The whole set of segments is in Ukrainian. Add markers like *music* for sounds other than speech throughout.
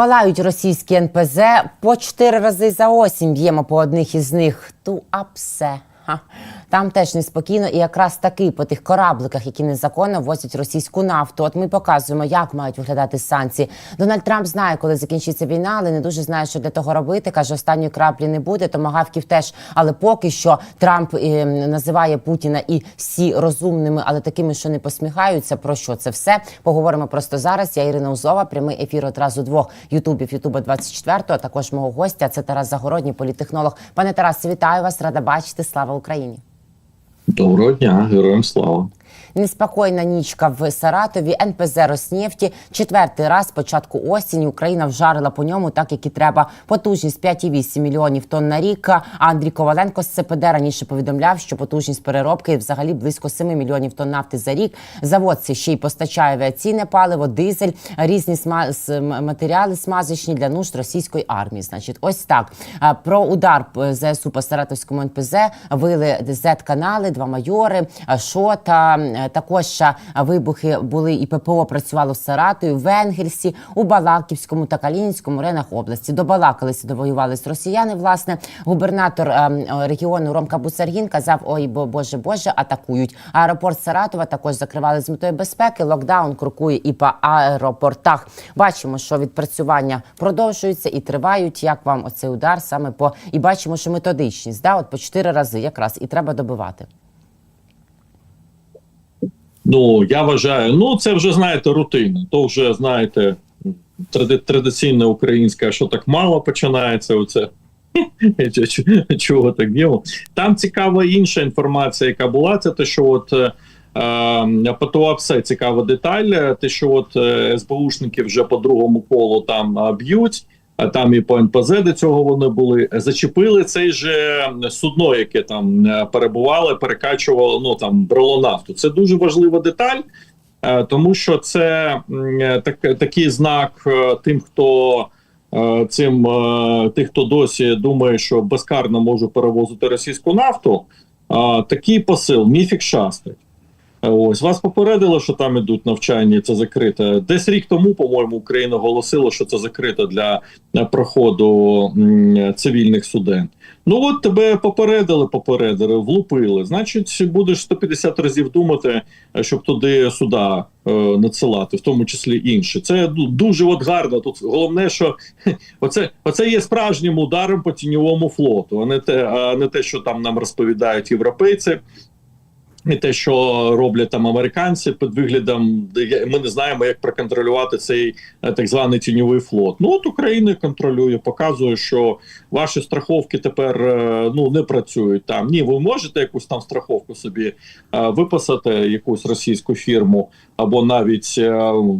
Палають російські НПЗ по чотири рази за осінь. Б'ємо по одних із них. Ту апсе. Там теж неспокійно, і якраз таки по тих корабликах, які незаконно возять російську нафту. От ми показуємо, як мають виглядати санкції. Дональд Трамп знає, коли закінчиться війна, але не дуже знає, що для того робити. каже, останньої краплі не буде. Томагавків теж. Але поки що Трамп е, називає Путіна і всі розумними, але такими, що не посміхаються. Про що це все? Поговоримо просто зараз. Я Ірина Узова, прямий ефір одразу двох ютубів Ютуба 24 а також мого гостя. Це Тарас Загородній, політтехнолог. Пане Тарасе, вітаю вас, рада бачити. Слава Україні. Доброго дня, героям слава. Неспокійна нічка в Саратові. НПЗ Роснефті. Четвертий раз з початку осені Україна вжарила по ньому, так як і треба. Потужність 5,8 мільйонів тонн на рік. А Андрій Коваленко з ЦПД раніше повідомляв, що потужність переробки взагалі близько 7 мільйонів тонн нафти за рік. Завод цей ще й постачає авіаційне паливо, дизель, різні матеріали смазочні для нужд російської армії. Значить, ось так. Про удар ЗСУ по Саратовському НПЗ вили Z-канали, два майори, Шота. М, Також вибухи були і ППО працювало в Саратові, в Енгельсі, у Балаківському та Калінінському районах області. Добалакалися, довоювались росіяни. Власне, губернатор е, е, регіону Ромка Буцаргін казав: Ой, бо боже, боже, атакують. Аеропорт Саратова також закривали з метою безпеки. Локдаун крокує і по аеропортах. Бачимо, що відпрацювання продовжуються і тривають. Як вам оцей удар саме по і бачимо, що методичність да, от по чотири рази якраз і треба добивати. Ну я вважаю, ну це вже знаєте рутина. То вже знаєте, тради, традиційне українське, що так мало починається. Оце *laughs* чого так діло. Там цікава інша інформація, яка була. Це те, що от. е, Е, ПТО все цікава деталь. Те, що от е, СБУшники вже по другому колу там е, б'ють, там і по НПЗ до цього вони були. Зачепили цей же судно, яке там е, перебувало, перекачувало, ну там брало нафту. Це дуже важлива деталь, е, тому що це е, так, такий знак тим, хто. Цим тих, хто досі думає, що безкарно може перевозити російську нафту, такий посил міфік шастить. Ось вас попередили, що там ідуть навчання, це закрите. Десь рік тому, по-моєму, Україна оголосила, що це закрито для е, проходу цивільних суден. Ну от тебе попередили, попередили, влупили. Значить, будеш 150 разів думати, е, щоб туди суда е, надсилати, в тому числі інші. Це дуже от гарно. Тут головне, що хе, *laughs* оце, оце є справжнім ударом по тіньовому флоту, а не те, а не те, що там нам розповідають європейці. І те, що роблять там американці під виглядом, ми не знаємо, як проконтролювати цей е, так званий тіньовий флот. Ну от Україна контролює, показує, що ваші страховки тепер е, ну не працюють там. Ні, ви можете якусь там страховку собі е, виписати, якусь російську фірму, або навіть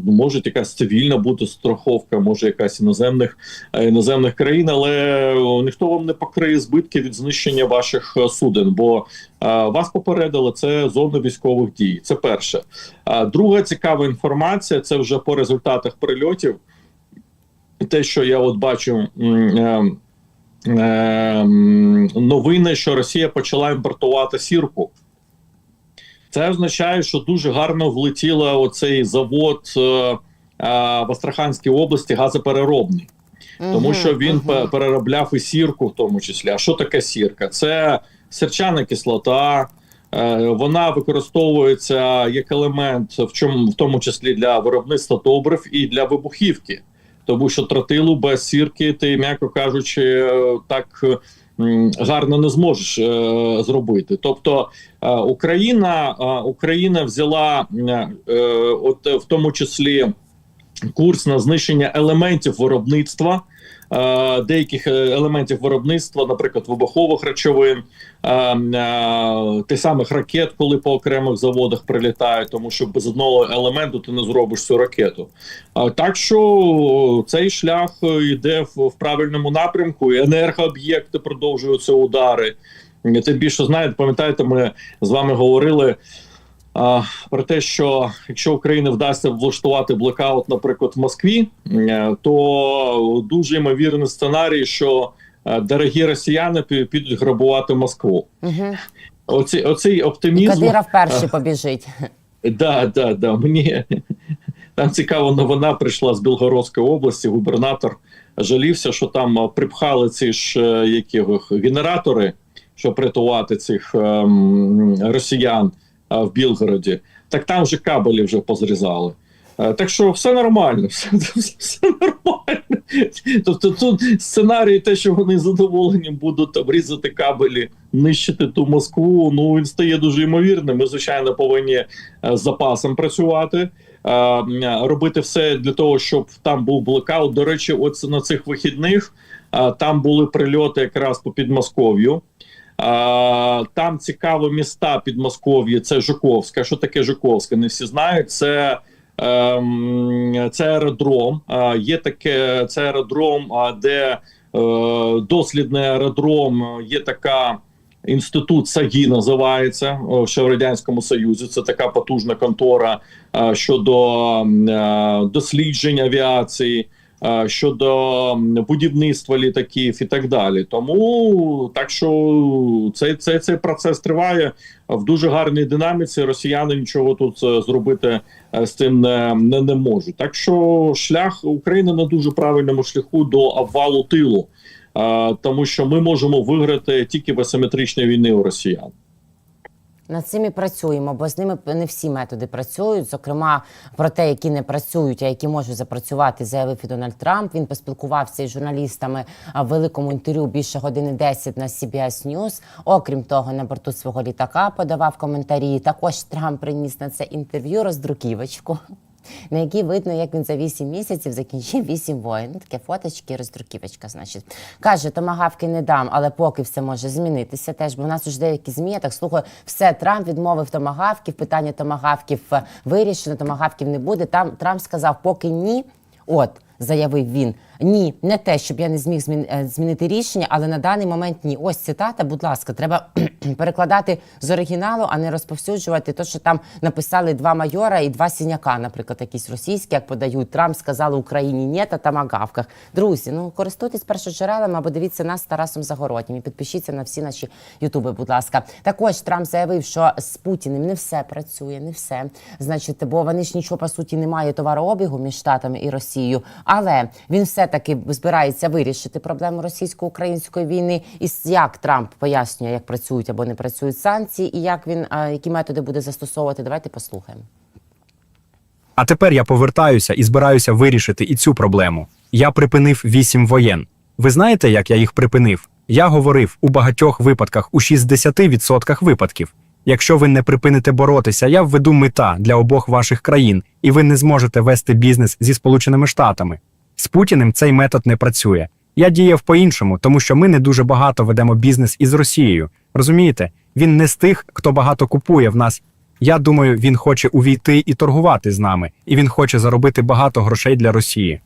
може якась цивільна бути страховка, може якась іноземних іноземних країн, але ніхто вам не покриє збитки від знищення ваших суден, бо вас попередили це зона військових дій. Це перше. Друга цікава інформація це вже по результатах прильотів. Те, що я от бачу. м, е, е, м, Новини, що Росія почала імпортувати сірку. Це означає, що дуже гарно влетіла оцей завод е, е, в Астраханській області газопереробний тому що він мгм. пе- переробляв і сірку, в тому числі. А що таке сірка? Це сірчана кислота. е, Вона використовується як елемент, в чому в тому числі для виробництва добрив і для вибухівки, тому що тротилу без сірки, ти, м'яко кажучи, е, так гарно не зможеш е, зробити. Тобто Україна, Україна взяла от в тому числі курс на знищення елементів виробництва. Деяких е, елементів виробництва, наприклад, вибухових речовин, тих самих ракет, коли по окремих заводах прилітають, тому що без одного елементу ти не зробиш цю ракету. Так що цей шлях е, йде в правильному напрямку, і енергооб'єкти продовжуються удари. Тим більше знаєте, пам'ятаєте, ми з вами говорили а, про те, що якщо Україні вдасться влаштувати блекаут, наприклад, в Москві, е, то дуже ймовірний сценарій, що е, дорогі росіяни підуть грабувати Москву. Мгм. Оці, оцей І оптимізм. Кадиров перший побіжить. Да, да, да. Мені *laughs* Там цікава новина прийшла з Білгородської області. Губернатор жалівся, що там е, припхали ці ж е, які генератори, щоб рятувати цих ем, росіян е, в Білгороді. Так там вже кабелі вже позрізали. Е, Так що все нормально, *laughs* все, все, нормально. Тобто тут сценарій, те, що вони з задоволенням будуть там різати кабелі, нищити ту Москву. Ну він стає дуже ймовірним. Ми, звичайно, повинні е, з запасом працювати, е, робити все для того, щоб там був блекаут. До речі, от на цих вихідних е, там були прильоти якраз по Підмосков'ю. Там цікаві міста Підмосков'я, це Жуковська. Що таке Жуковська? Не всі знають. Це, ем, це аеродром. Є таке це аеродром, де е, дослідний аеродром, є така. Інститут САГІ називається ще в радянському союзі. Це така потужна контора щодо е, досліджень авіації, щодо будівництва літаків і так далі. Тому так що цей, цей, цей процес триває в дуже гарній динаміці. Росіяни нічого тут е, зробити е, з цим не, не, не можуть. Так що шлях України на дуже правильному шляху до обвалу тилу. Е, тому що ми можемо виграти тільки в асиметричній війни у росіян. Над цим і працюємо, бо з ними не всі методи працюють. Зокрема, про те, які не працюють, а які можуть запрацювати, заявив і Дональд Трамп. Він поспілкувався із журналістами в великому інтерв'ю більше години 10 на CBS News. Окрім того, на борту свого літака подавав коментарі. Також Трамп приніс на це інтерв'ю роздруківочку. На якій видно, як він за 8 місяців закінчив 8 воїн. Ну, Таке фоточки, роздруківочка, значить. Каже, томагавки не дам, але поки все може змінитися теж, бо в нас уже деякі ЗМІ, я так слухаю, все, Трамп відмовив томагавків, питання томагавків е, вирішено, томагавків не буде. Там Трамп сказав, поки ні, от, заявив він. Ні, не те, щоб я не зміг е, змінити рішення, але на даний момент ні. Ось цитата, будь ласка, треба *clears throat* перекладати з оригіналу, а не розповсюджувати те, що там написали два майора і два сіняка, наприклад, якісь російські, як подають. Трамп сказали Україні ні та тамагавках. Друзі, ну користуйтесь першоджерелами або дивіться нас з Тарасом Загороднім і підпишіться на всі наші ютуби, будь ласка. Також Трамп заявив, що з Путіним не все працює, не все. Значить, бо вони ж нічого по суті немає товарообігу між штатами і Росією. Але він все таки збирається вирішити проблему російсько-української війни. І як Трамп пояснює, як працюють або не працюють санкції, і як він які методи буде застосовувати. Давайте послухаємо. А тепер я повертаюся і збираюся вирішити і цю проблему. Я припинив вісім воєн. Ви знаєте, як я їх припинив? Я говорив у багатьох випадках, у 60% випадків. Якщо ви не припините боротися, я введу мета для обох ваших країн, і ви не зможете вести бізнес зі Сполученими Штатами. З Путіним цей метод не працює. Я діяв по-іншому, тому що ми не дуже багато ведемо бізнес із Росією. Розумієте? Він не з тих, хто багато купує в нас. Я думаю, він хоче увійти і торгувати з нами, і він хоче заробити багато грошей для Росії.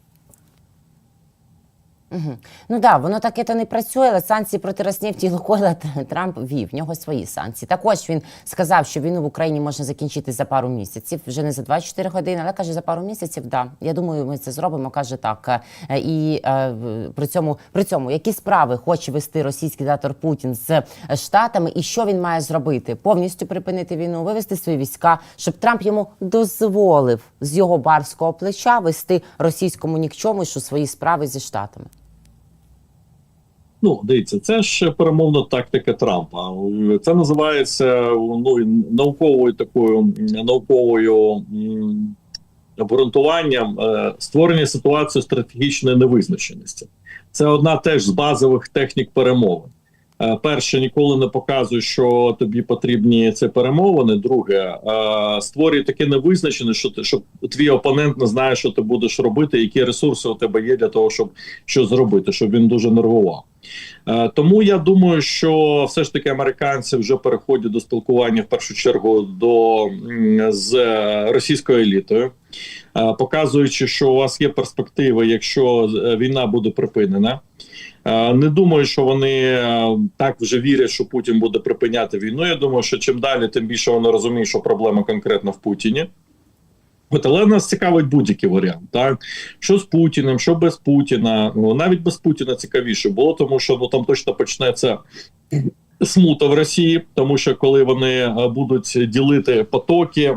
Ну да, воно таке то не працює, але санкції проти Роснефті і Лукойла Трамп вів. В нього свої санкції. Також він сказав, що війну в Україні можна закінчити за пару місяців, вже не за 24 години, але каже, за пару місяців, да. Я думаю, ми це зробимо. каже так. Е, І е, при цьому при цьому які справи хоче вести російський диктатор Путін з е, штатами, і що він має зробити? Повністю припинити війну, вивести свої війська, щоб Трамп йому дозволив з його барського плеча вести російському нікчомишу свої справи зі штатами. Ну, дивіться, це ж перемовна тактика Трампа. Це називається ну науковою такою науковою обґрунтуванням е, створення ситуації стратегічної невизначеності. Це одна теж з базових технік перемовин. Е, Перше, ніколи не показуй, що тобі потрібні ці перемовини. Друге, е, створюй таке невизначене, що ти щоб твій опонент не знає, що ти будеш робити, які ресурси у тебе є для того, щоб що зробити, щоб він дуже нервував. Е, Тому я думаю, що все ж таки американці вже переходять до спілкування в першу чергу до з російською елітою, е, показуючи, що у вас є перспективи, якщо е, війна буде припинена. Не думаю, що вони так вже вірять, що Путін буде припиняти війну. Я думаю, що чим далі, тим більше вони розуміють, що проблема конкретно в Путіні. Але нас цікавить будь-який варіант. Так? Що з Путіним, що без Путіна. Ну, навіть без Путіна цікавіше було, тому що ну, там точно почнеться смута в Росії, тому що коли вони е, будуть ділити потоки,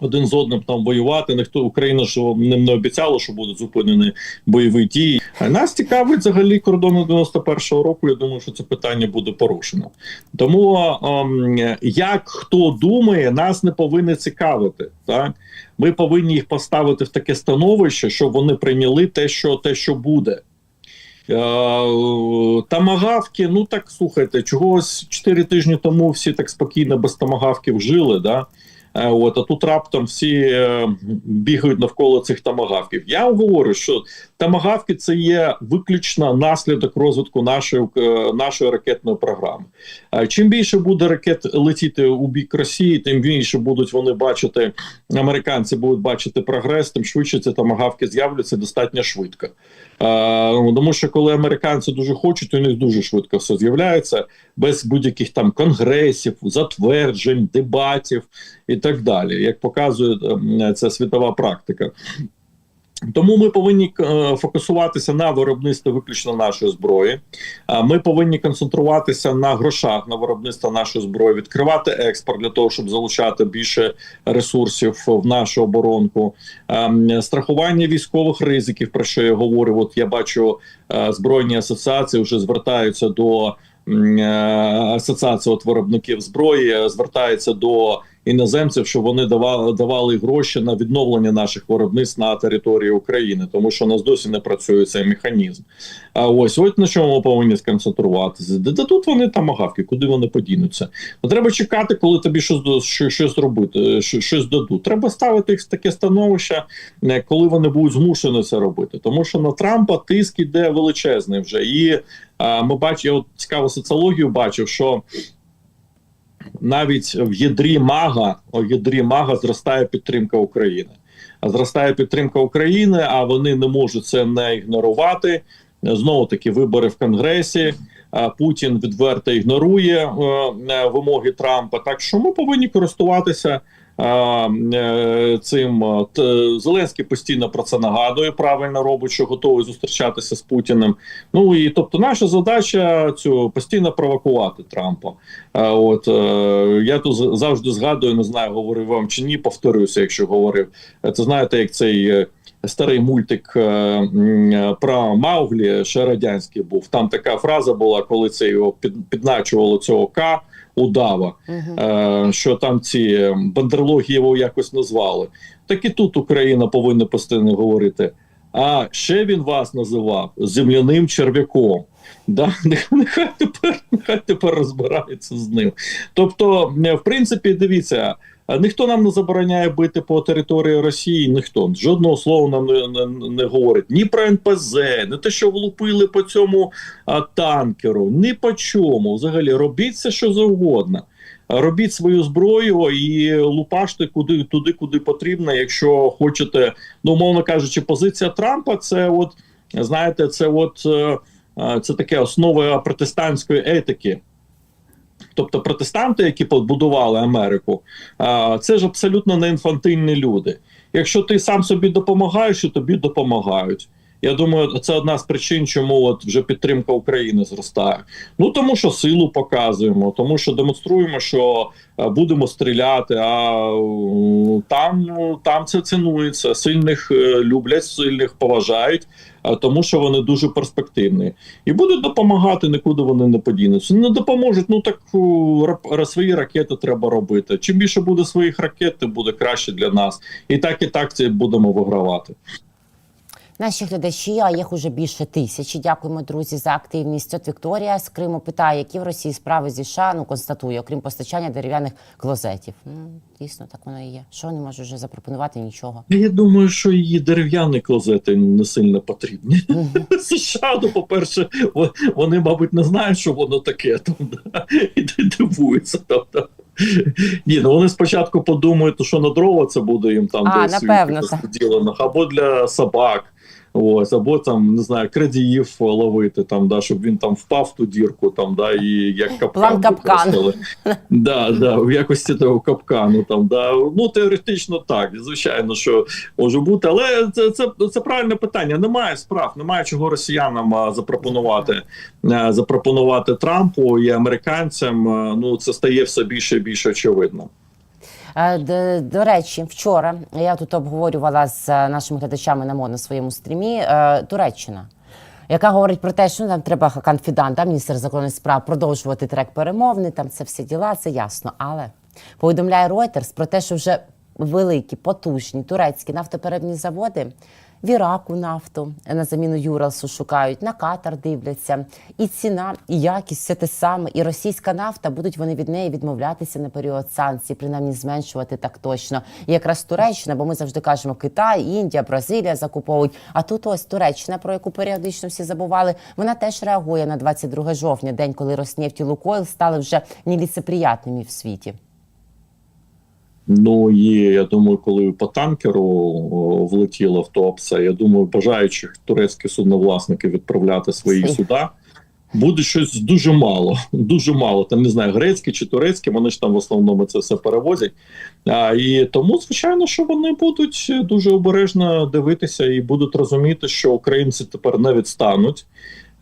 один з одним там воювати. Ніхто Україна ж ним не обіцяла, що будуть зупинені бойові дії. А нас цікавить взагалі кордони 91-го року. Я думаю, що це питання буде порушено. Тому ем, як хто думає, нас не повинні цікавити. Так ми повинні їх поставити в таке становище, щоб вони прийняли те, що те, що буде. Е, Тамагавки, ну так слухайте, чогось 4 тижні тому всі так спокійно без тамагавків жили. Да? Е, От, а тут раптом всі е, бігають навколо цих тамагавків. Я говорю, що тамагавки це є виключно наслідок розвитку нашої, е, нашої ракетної програми. Чим більше буде ракет летіти у бік Росії, тим більше будуть вони бачити, американці будуть бачити прогрес, тим швидше ці тамагавки з'являться достатньо швидко. Ну, Тому що коли американці дуже хочуть, у них дуже швидко все з'являється без будь-яких там конгресів, затверджень, дебатів і так далі, як показує ця світова практика. Тому ми повинні е, фокусуватися на виробництві виключно нашої зброї. Ми повинні концентруватися на грошах на виробництво нашої зброї, відкривати експорт для того, щоб залучати більше ресурсів в нашу оборонку, страхування військових ризиків, про що я говорю. От я бачу е, збройні асоціації вже звертаються до е, асоціації от виробників зброї, звертаються до іноземців, щоб вони давали давали гроші на відновлення наших виробництв на території України, тому що у нас досі не працює цей механізм. А ось ось на чому ми повинні сконцентруватися. Де, тут вони тамагавки, куди вони подінуться? Ну, треба чекати, коли тобі щось щось зробити, що- щось дадуть. Треба ставити їх в таке становище, е, коли вони будуть змушені це робити. Тому що на Трампа тиск іде величезний вже. І ми бачимо, я от цікаву соціологію бачив, що навіть в ядрі мага, в ядрі мага зростає підтримка України. Зростає підтримка України, а вони не можуть це не ігнорувати. Знову таки, вибори в Конгресі. Путін відверто ігнорує е, вимоги Трампа. Так що ми повинні користуватися цим. е, Зеленський постійно про це нагадує. Правильно робить, що готовий зустрічатися з Путіним. Ну і тобто, наша задача цю постійно провокувати Трампа. От е, я тут завжди згадую, не знаю, говорив вам чи ні, повторюся, якщо говорив. Е, Це знаєте, як цей е, старий мультик е, е, про Мауглі, ще радянський був. Там така фраза була, коли це його під, підначувало цього К удава, е, що там ці бандерлоги його якось назвали. Так і тут Україна повинна постійно говорити. А ще він вас називав земляним черв'яком. Да, *laughs* нехай тепер нехай тепер розбирається з ним. Тобто, е, в принципі, дивіться, е, ніхто нам не забороняє бити по території Росії, ніхто жодного слова нам не, не, не говорить ні про НПЗ, не те, що влупили по цьому а, танкеру, ні по чому. Взагалі робіть все, що завгодно. Робіть свою зброю і лупаште куди туди, куди потрібно, якщо хочете. Ну, умовно кажучи, позиція Трампа це от знаєте, це от е, е, це таке основа протестантської етики. Тобто протестанти, які побудували Америку, це ж абсолютно не інфантильні люди. Якщо ти сам собі допомагаєш, то тобі допомагають. Я думаю, це одна з причин, чому от вже підтримка України зростає. Ну тому що силу показуємо, тому що демонструємо, що е, будемо стріляти. А там, там це цінується. Сильних е, люблять, сильних поважають, тому що вони дуже перспективні. І будуть допомагати, нікуди вони не подінуться. Не допоможуть. Ну так свої ракети треба робити. Чим більше буде своїх ракет, тим буде краще для нас. І так і так це будемо вигравати. Наші глядачі, а їх уже більше тисячі. Дякуємо, друзі, за активність. От Вікторія з Криму питає, які в Росії справи зі США, ну констатує, окрім постачання дерев'яних клозетів. Ну, дійсно, так воно і є. Що вони можуть вже запропонувати? Нічого. Я думаю, що її дерев'яні клозети не сильно потрібні. *laughs* США, ну, по-перше, вони, мабуть, не знають, що воно таке там, і ди- дивуються. Тобто. Ні, ну вони спочатку подумають, що на дрова це буде їм там А, десь напевно, розділених, або для собак. Ось, або там не знаю, крадіїв ловити там, да, щоб він там впав в ту дірку, там да, і як капкан капкан. Да, да, в якості того капкану. Там да ну теоретично так, звичайно, що може бути, але це це, це правильне питання. Немає справ, немає чого росіянам запропонувати запропонувати Трампу і американцям. Ну це стає все більше і більше очевидно. Е, До речі, вчора я тут обговорювала з е, нашими глядачами на моно своєму стрімі е, Туреччина. Яка говорить про те, що ну, там треба конфідант, там, міністр закордонних справ, продовжувати трек перемовний, там це всі діла, це ясно. Але повідомляє Reuters про те, що вже великі, потужні турецькі нафтоперебні заводи в Іраку нафту на заміну Юралсу шукають, на Катар дивляться. І ціна, і якість все те саме. І російська нафта будуть вони від неї відмовлятися на період санкцій, принаймні зменшувати так точно. І якраз Туреччина, бо ми завжди кажемо Китай, Індія, Бразилія закуповують. А тут ось Туреччина, про яку періодично всі забували, вона теж реагує на 22 жовтня, день, коли Роснефть і Лукойл стали вже неліцеприятними в світі. Ну і я думаю, коли по танкеру о, влетіло в топце, я думаю, бажаючих турецькі судновласники відправляти Свої. суда. Буде щось дуже мало, *laughs* дуже мало. Там не знаю, грецькі чи турецькі, вони ж там в основному це все перевозять. А, і тому, звичайно, що вони будуть дуже обережно дивитися і будуть розуміти, що українці тепер не відстануть.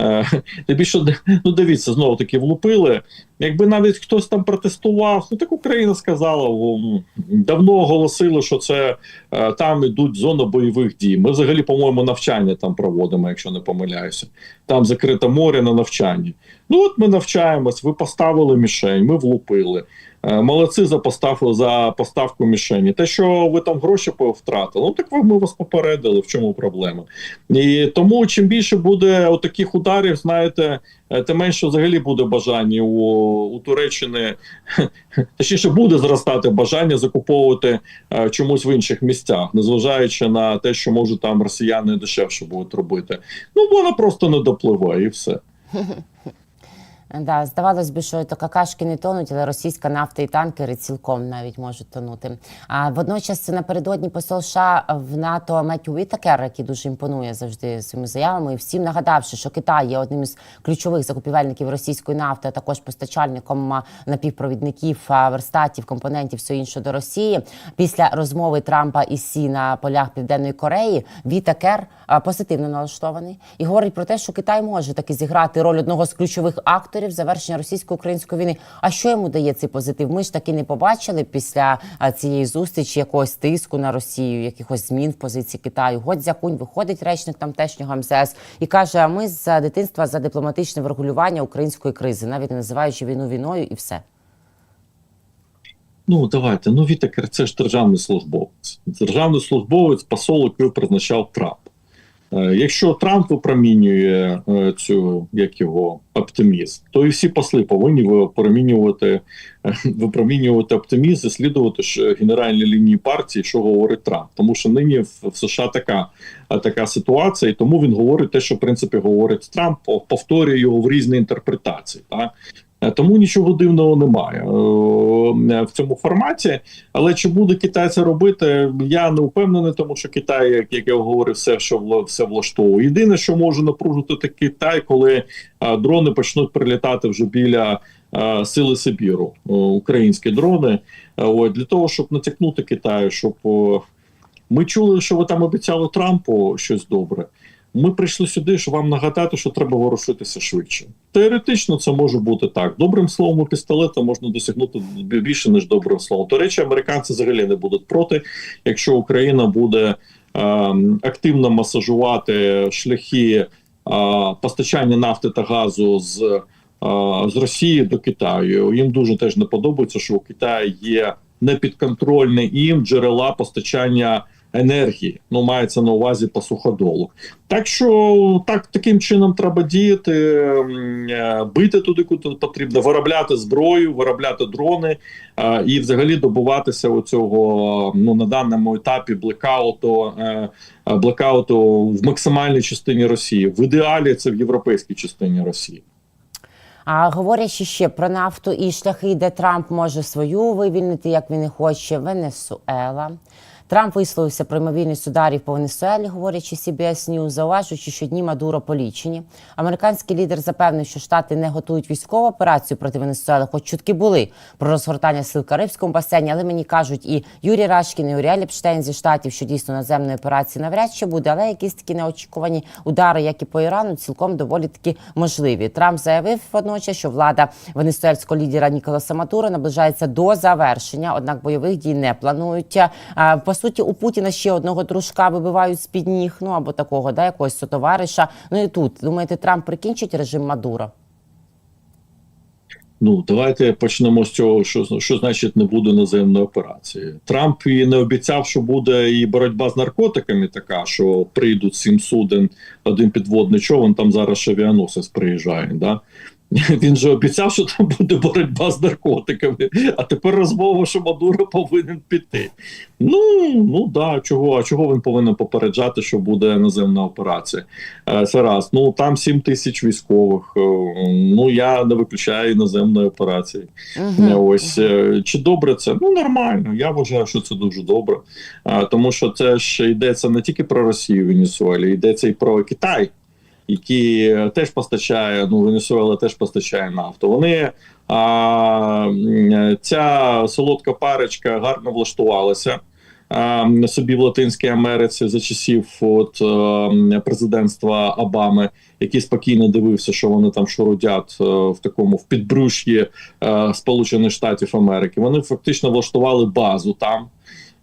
Е, Тим більше, ну дивіться, знову таки влупили. Якби навіть хтось там протестував, ну так Україна сказала, о, давно оголосили, що це е, там ідуть зона бойових дій. Ми взагалі, по-моєму, навчання там проводимо, якщо не помиляюся. Там закрите море на навчанні. Ну от ми навчаємось, ви поставили мішень, ми влупили. Е, Молодці за поставку за поставку мішені. Те, що ви там гроші втратили, ну так ви ми вас попередили. В чому проблема? І тому чим більше буде таких ударів, знаєте, е, тим менше взагалі буде бажання у, у Туреччини, *laughs* точніше буде зростати бажання закуповувати е, чомусь в інших місцях, незважаючи на те, що може там росіяни дешевше будуть робити. Ну вона просто не допливає і все. *laughs* Да, здавалось би, що то какашки не тонуть, але російська нафта і танкери цілком навіть можуть тонути. А водночас напередодні посол США в НАТО Меттю Вітакер, який дуже імпонує завжди своїми заявами, і всім нагадавши, що Китай є одним із ключових закупівельників російської нафти, а також постачальником напівпровідників, верстатів, компонентів все інше до Росії. Після розмови Трампа і Сі на полях Південної Кореї Вітакер позитивно налаштований і говорить про те, що Китай може таки зіграти роль одного з ключових акторів завершення російсько-української війни. А що йому дає цей позитив? Ми ж таки не побачили після цієї зустрічі якогось тиску на Росію, якихось змін в позиції Китаю. Годзякунь виходить речник тамтешнього МЗС і каже: а ми з дитинства за дипломатичне врегулювання української кризи, навіть не називаючи війну війною, і все. Ну давайте. Ну Вітекер, це ж державний службовець. Державний службовець посол, який призначав Трамп. Е, Якщо Трамп випромінює е, цю як його оптимізм, то і всі посли повинні випромінювати, е, *laughs* випромінювати оптимізм і слідувати ж генеральній лінії партії, що говорить Трамп. Тому що нині в, США така, така ситуація, і тому він говорить те, що в принципі говорить Трамп, повторює його в різні інтерпретації. Так? Е, Тому нічого дивного немає е, в цьому форматі. Але чи буде Китай це робити? Я не впевнений, тому що Китай, як, я говорив, все, що все влаштовує. Єдине, що може напружити Китай, коли е, дрони почнуть прилітати вже біля сили Сибіру, українські дрони. От, для того, щоб натякнути Китаю, щоб ми чули, що ви там обіцяли Трампу щось добре. Ми прийшли сюди, щоб вам нагадати, що треба ворушитися швидше. Теоретично це може бути так. Добрим словом у пістолета можна досягнути більше ніж добрим словом. До речі, американці взагалі не будуть проти, якщо Україна буде ем, активно масажувати шляхи е, постачання нафти та газу з, е, з Росії до Китаю. Їм дуже теж не подобається, що у Китаї є непідконтрольні їм джерела постачання енергії. Ну, мається на увазі по суходолу. Так що так таким чином треба діяти, е, бити туди, куди потрібно, виробляти зброю, виробляти дрони і взагалі добуватися оцього ну на даному етапі блекауту, е, блекауту в максимальній частині Росії. В ідеалі це в європейській частині Росії. А говорячи ще про нафту і шляхи, де Трамп може свою вивільнити, як він і хоче, Венесуела. Трамп висловився про ймовірність ударів по Венесуелі, говорячи CBS News, зауважуючи, що дні Мадуро полічені. Американський лідер запевнив, що штати не готують військову операцію проти Венесуели, хоч чутки були про розгортання сил в Карибському басейні. Але мені кажуть, і Юрій Рашкін, і Уріель Епштейн зі штатів, що дійсно наземної операції навряд чи буде, але якісь такі неочікувані удари, як і по Ірану, цілком доволі таки можливі. Трамп заявив водночас, що влада венесуельського лідера Ніколаса Мадуро наближається до завершення, однак бойових дій не планують. Суті, у Путіна ще одного дружка вибивають з під ніг, ну або такого, да, якогось сотовариша. Ну і тут думаєте, Трамп прикінчить режим Мадуро? Ну, давайте почнемо з цього, що, що значить не буде наземної операції. Трамп і не обіцяв, що буде і боротьба з наркотиками така, що прийдуть сім суден, один підводний човен, там зараз ще авіаносець приїжджає. Да? *laughs* Він же обіцяв, що там буде боротьба з наркотиками, а тепер розмова, що Мадуро повинен піти. Ну ну да, чого? А чого він повинен попереджати, що буде наземна операція? Це раз. Ну там 7 тисяч військових. Е, Ну я не виключаю іноземної операції. Е, Ось е, чи добре це? Ну нормально. Я вважаю, що це дуже добре. Тому що це ж йдеться не тільки про Росію, Венесуелі, йдеться і про Китай, е, теж постачає. Ну, Венесуела теж постачає нафту. Вони а, ця солодка парочка гарно влаштувалася. а, Собі в Латинській Америці за часів от е, президентства Обами, який спокійно дивився, що вони там шурудять е, в такому в підбруш'ї е, Сполучених Штатів Америки. Вони фактично влаштували базу там.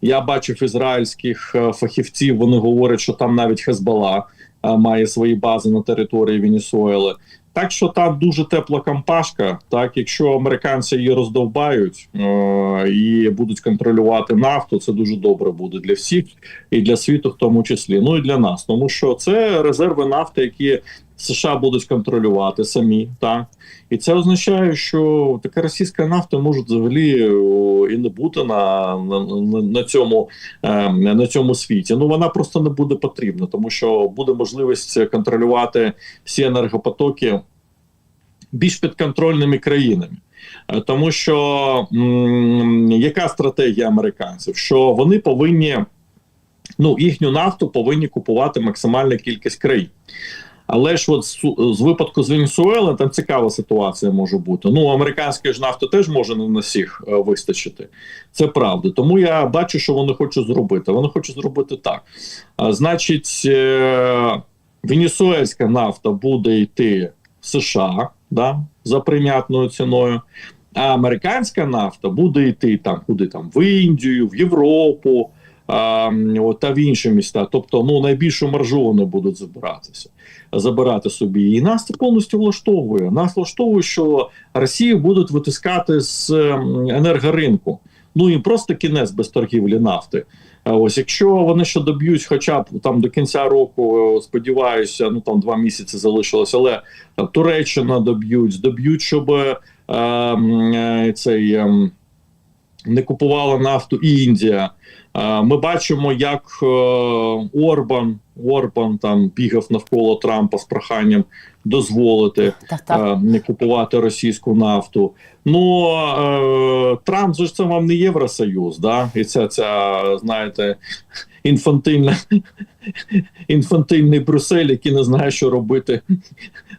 Я бачив ізраїльських е, фахівців. Вони говорять, що там навіть Хезбала має свої бази на території Венесуели. Так що там дуже тепла кампашка. Так, якщо американці її роздовбають е- і будуть контролювати нафту, це дуже добре буде для всіх і для світу, в тому числі. Ну і для нас, тому що це резерви нафти, які США будуть контролювати самі, так і це означає, що така російська нафта може взагалі і не бути на, на, на, цьому е, на цьому світі. Ну вона просто не буде потрібна, тому що буде можливість контролювати всі енергопотоки більш підконтрольними країнами. Е, Тому що м, яка стратегія американців? Що вони повинні ну їхню нафту повинні купувати максимальна кількість країн. Але ж от з, випадку з Венесуели там цікава ситуація може бути. Ну, американської ж нафти теж може не на всіх е, вистачити. Це правда. Тому я бачу, що вони хочуть зробити. Вони хочуть зробити так. Значить, е, венесуельська нафта буде йти в США да, за прийнятною ціною. А американська нафта буде йти там, куди там в Індію, в Європу а, та в інші міста. Тобто, ну найбільшу маржу вони будуть забиратися, забирати собі. І нас це повністю влаштовує. Нас влаштовує, що Росію будуть витискати з енергоринку. Ну і просто кінець без торгівлі нафти. Ось якщо вони ще доб'ють, хоча б там до кінця року, е, сподіваюся, ну там два місяці залишилось, але Туреччина доб'ють, доб'ють, щоб е, е, цей. ем, не купувала нафту і Індія. Ми бачимо, як е, Орбан, Орбан там бігав навколо Трампа з проханням дозволити Так, так. е, не купувати російську нафту. Ну е, Трамп же ж це вам не Євросоюз, да? І ця, ця знаєте, інфантильна, *laughs* інфантильний Брюссель, який не знає, що робити,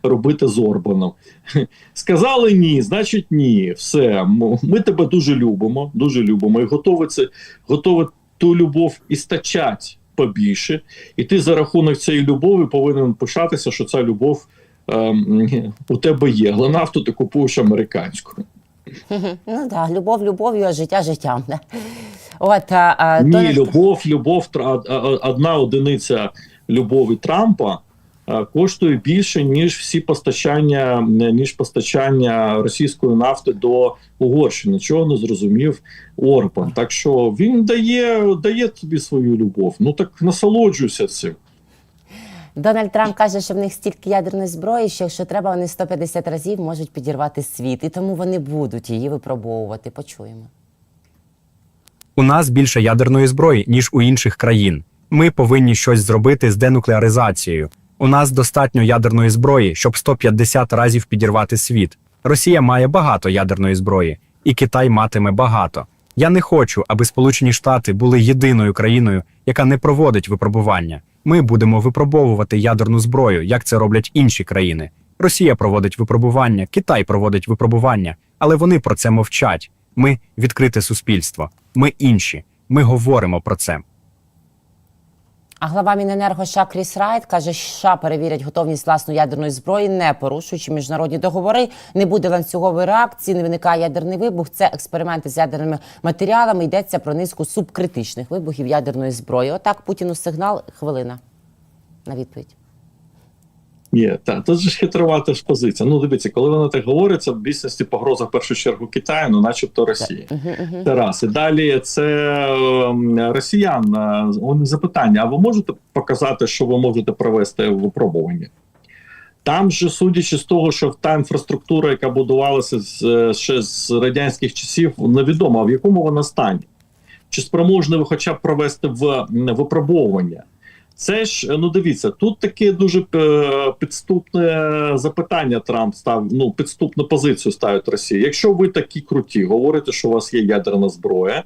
робити з Орбаном. *laughs* Сказали ні, значить ні. Все, ми тебе дуже любимо, дуже любимо і готові це готові ту любов істачать побільше. І ти за рахунок цієї любові повинен пишатися, що ця любов ем, у тебе є. Але нафту ти купуєш американську. *laughs* Ну так, любов любов'ю, а життя життям. *laughs* От, а, Ні, Дональд- любов, любов, одна одиниця любові Трампа коштує більше, ніж всі постачання, ніж постачання російської нафти до Угорщини. Чого не зрозумів Орбан. Так що він дає, дає тобі свою любов. Ну так насолоджуйся цим. Дональд Трамп каже, що в них стільки ядерної зброї, що якщо треба, вони 150 разів можуть підірвати світ, і тому вони будуть її випробовувати. Почуємо. У нас більше ядерної зброї, ніж у інших країн. Ми повинні щось зробити з денуклеаризацією. У нас достатньо ядерної зброї, щоб 150 разів підірвати світ. Росія має багато ядерної зброї, і Китай матиме багато. Я не хочу, аби Сполучені Штати були єдиною країною, яка не проводить випробування. Ми будемо випробовувати ядерну зброю, як це роблять інші країни. Росія проводить випробування, Китай проводить випробування, але вони про це мовчать. Ми відкрите суспільство. Ми інші. Ми говоримо про це. А глава Міненерго США Кріс Райт каже, США перевірять готовність власної ядерної зброї, не порушуючи міжнародні договори. Не буде ланцюгової реакції, не виникає ядерний вибух. Це експерименти з ядерними матеріалами. Йдеться про низку субкритичних вибухів ядерної зброї. Отак Путіну сигнал. Хвилина на відповідь. Ні, та тут ж хитрувата ж позиція. Ну, дивіться, коли вона так говорить, це в дійсності погроза в першу чергу Китаю, ну начебто Росії. Це раз. І далі це ем, росіян. е, них запитання: а ви можете показати, що ви можете провести випробування? Там же, судячи з того, що та інфраструктура, яка будувалася з, е, ще з радянських часів, невідомо, в якому вона стані. Чи спроможні ви хоча б провести в випробовування? Це ж ну дивіться, тут таке дуже е, підступне запитання. Трамп став ну підступну позицію ставить Росія. Якщо ви такі круті, говорите, що у вас є ядерна зброя,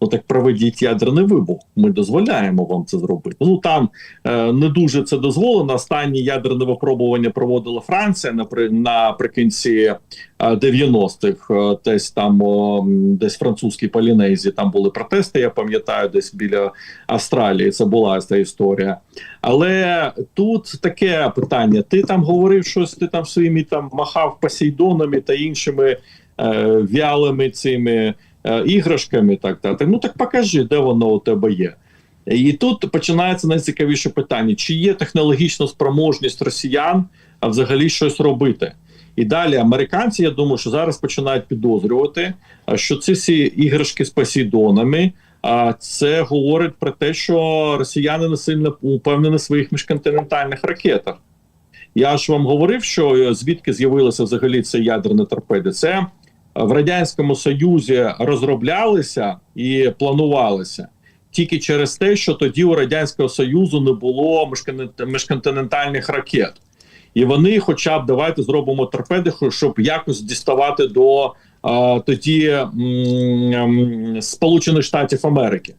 ну так проведіть ядерний вибух. Ми дозволяємо вам це зробити. Ну там е, не дуже це дозволено. Останні ядерне випробування проводила Франція напри, наприкінці е, 90-х, е, десь там о, десь французькій Полінезії. Там були протести. Я пам'ятаю, десь біля Австралії. Це була ця історія. Але тут таке питання: ти там говорив щось, ти там своїми там махав посейдонами та іншими е, вялими цими е, іграшками. Так, так. Ну так покажи, де воно у тебе є. І тут починається найцікавіше питання: чи є технологічна спроможність росіян а взагалі щось робити? І далі американці, я думаю, що зараз починають підозрювати, що ці всі іграшки з посейдонами. А це говорить про те, що росіяни не сильно упевнені в своїх міжконтинентальних ракетах. Я ж вам говорив, що е, звідки з'явилися взагалі ці ядерні торпеди. Це е, в радянському союзі розроблялися і планувалися тільки через те, що тоді у радянського союзу не було міжконтин- міжконтинентальних ракет. І вони, хоча б давайте зробимо торпеди, щоб якось діставати до а, тоді м, м, Сполучених Штатів Америки.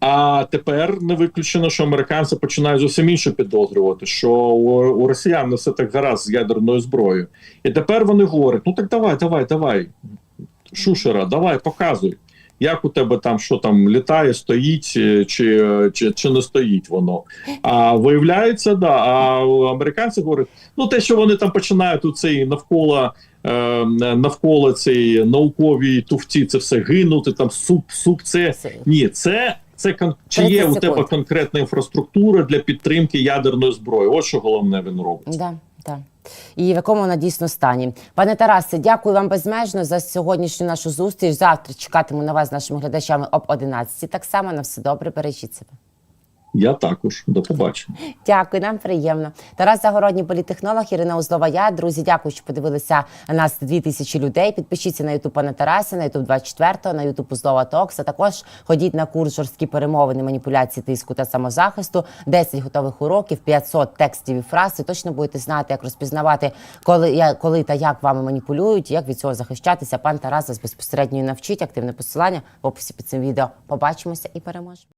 А тепер не виключено, що американці починають зовсім інше підозрювати, що у, у росіян не все так гаразд з ядерною зброєю. І тепер вони говорять: ну так давай, давай, давай, Шушера, давай, показуй. Як у тебе там що там літає, стоїть е, чи, чи, чи не стоїть воно? А виявляється, да. А американці говорять, ну те, що вони там починають у цей навколо е, навколо цієї науковій туфті, це все гинути, там суп, суп, це Це- ні, це. Це кон... чи є 30 у тебе конкретна інфраструктура для підтримки ядерної зброї? Ось що головне він робить. Да, да. І в якому вона дійсно стані. Пане Тарасе, дякую вам безмежно за сьогоднішню нашу зустріч. Завтра чекатиму на вас з нашими глядачами об 11. Так само на все добре. Бережіть себе. Я також до побачення. Дякую, нам приємно. Тарас Загородній політехнолог, Ірина Узлова. Я друзі, дякую, що подивилися нас дві тисячі людей. Підпишіться на Ютуб пана Тараса, на Ютуб 24, на Ютуб Узлова Токс. А також ходіть на курс жорсткі перемовини, маніпуляції, тиску та самозахисту. 10 готових уроків, 500 текстів і фраз. Ви точно будете знати, як розпізнавати, коли коли та як вами маніпулюють, як від цього захищатися. Пан Тарас вас безпосередньо навчить. Активне посилання в описі під цим відео. Побачимося і переможемо.